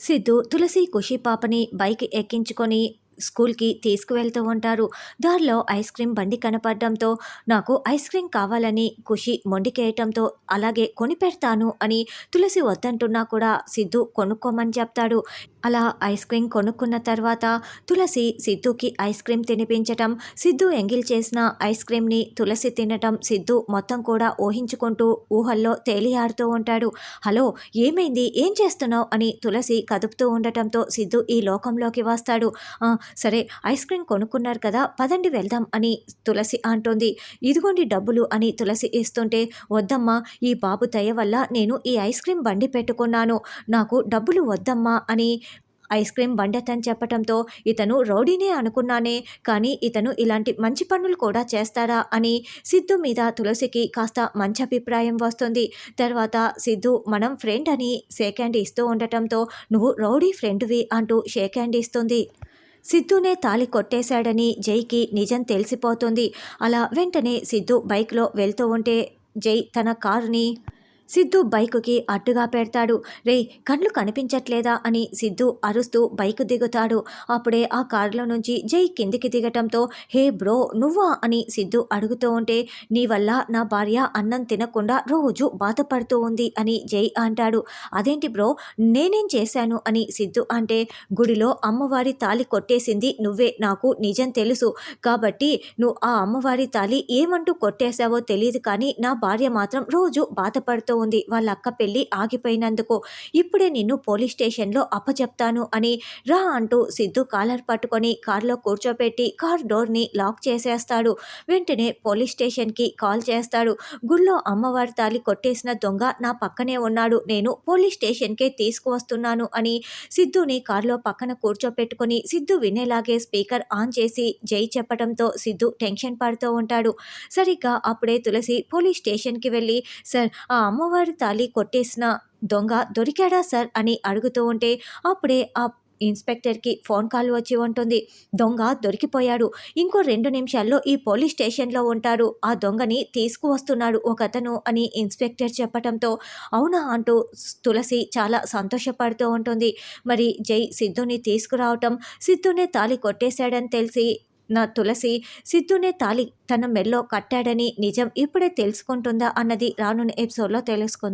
సిద్ధు తులసి ఖుషి పాపని బైక్ ఎక్కించుకొని స్కూల్కి తీసుకువెళ్తూ ఉంటారు. దారిలో ఐస్ క్రీమ్ బండి కనపడడంతో నాకు ఐస్ క్రీమ్ కావాలని ఖుషి మొండికేయటంతో అలాగే కొని పెడతాను అని తులసి వద్దంటున్నా కూడా సిద్ధు కొనుక్కోమని చెప్తాడు. అలా ఐస్ క్రీమ్ కొనుక్కున్న తర్వాత తులసి సిద్ధుకి ఐస్ క్రీమ్ తినిపించటం సిద్ధు ఎంగిల్ చేసిన ఐస్ క్రీమ్ని తులసి తినటం సిద్ధు మొత్తం కూడా ఊహించుకుంటూ ఊహల్లో తేలియాడుతూ ఉంటాడు. హలో ఏమైంది? ఏం చేస్తున్నావు? అని తులసి కదుపుతూ ఉండటంతో సిద్ధు ఈ లోకంలోకి వస్తాడు. సరే ఐస్ క్రీమ్ కొనుక్కున్నారు కదా పదండి వెళ్దాం అని తులసి అంటుంది. ఇదిగోండి డబ్బులు అని తులసి ఇస్తుంటే వద్దమ్మా ఈ బాబు దయ వల్ల నేను ఈ ఐస్ క్రీమ్ బండి పెట్టుకున్నాను. నాకు డబ్బులు వద్దమ్మా అని ఐస్ క్రీమ్ బండతని చెప్పటంతో ఇతను రౌడీనే అనుకున్నానే కానీ ఇతను ఇలాంటి మంచి పనులు కూడా చేస్తారా అని సిద్ధు మీద తులసికి కాస్త మంచి అభిప్రాయం వస్తుంది. తర్వాత సిద్ధు మనం ఫ్రెండ్ అని షేక్ హ్యాండ్ ఇస్తూ ఉండటంతో నువ్వు రౌడీ ఫ్రెండ్వి అంటూ షేక్ హ్యాండ్ ఇస్తుంది. సిద్ధునే తాలి కొట్టేశాడని జైకి నిజం తెలిసిపోతుంది. అలా వెంటనే సిద్ధు బైక్లో వెళ్తూ ఉంటే జై తన కారుని సిద్ధు బైకుకి అడ్డుగా పెడతాడు. రే కళ్ళు కనిపించట్లేదా? అని సిద్ధు అరుస్తూ బైక్ దిగుతాడు. అప్పుడే ఆ కారులో నుంచి జై కిందికి దిగటంతో హే బ్రో నువ్వా? అని సిద్ధు అడుగుతూ ఉంటే నీ వల్ల నా భార్య అన్నం తినకుండా రోజు బాధపడుతూ ఉంది అని జై అంటాడు. అదేంటి బ్రో నేనేం చేశాను? అని సిద్ధు అంటే గుడిలో అమ్మవారి తాలి కొట్టేసింది నువ్వే నాకు నిజం తెలుసు. కాబట్టి నువ్వు ఆ అమ్మవారి తాలి ఏమంటూ కొట్టేశావో తెలియదు కానీ నా భార్య మాత్రం రోజు బాధపడుతూ ఉంది. వాళ్ళ అక్క పెళ్ళి ఆగిపోయినందుకు ఇప్పుడే నిన్ను పోలీస్ స్టేషన్లో అప్పచెప్తాను అని రా అంటూ సిద్ధు కాలర్ పట్టుకొని కారులో కూర్చోపెట్టి కార్ డోర్ని లాక్ చేసేస్తాడు. వెంటనే పోలీస్ స్టేషన్కి కాల్ చేస్తాడు. గుళ్ళో అమ్మవారి తాలి కొట్టేసిన దొంగ నా పక్కనే ఉన్నాడు. నేను పోలీస్ స్టేషన్కే తీసుకువస్తున్నాను అని సిద్ధుని కారులో పక్కన కూర్చోపెట్టుకొని సిద్ధు వినేలాగే స్పీకర్ ఆన్ చేసి జై చెప్పడంతో సిద్ధు టెన్షన్ పడుతూ ఉంటాడు. సరిగ్గా అప్పుడే తులసి పోలీస్ స్టేషన్కి వెళ్ళి సార్ ఆ అమ్మ అమ్మవారి తాళి కొట్టేసిన దొంగ దొరికాడా సార్ అని అడుగుతూ ఉంటే అప్పుడే ఆ ఇన్స్పెక్టర్కి ఫోన్ కాల్ వచ్చి ఉంటుంది. దొంగ దొరికిపోయాడు. ఇంకో రెండు నిమిషాల్లో ఈ పోలీస్ స్టేషన్లో ఉంటారు ఆ దొంగని తీసుకువస్తున్నాడు ఒకతను అని ఇన్స్పెక్టర్ చెప్పటంతో అవునా అంటూ తులసి చాలా సంతోషపడుతూ ఉంటుంది. మరి జై సిద్ధుని తీసుకురావటం సిద్ధునే తాలి కొట్టేశాడని తెలిసి నా తులసి సిద్ధునే తాలి తన మెల్లో కట్టాడని నిజం ఇప్పుడే తెలుసుకుంటుందా అన్నది రానున్న ఎపిసోడ్లో తెలుసుకుంది.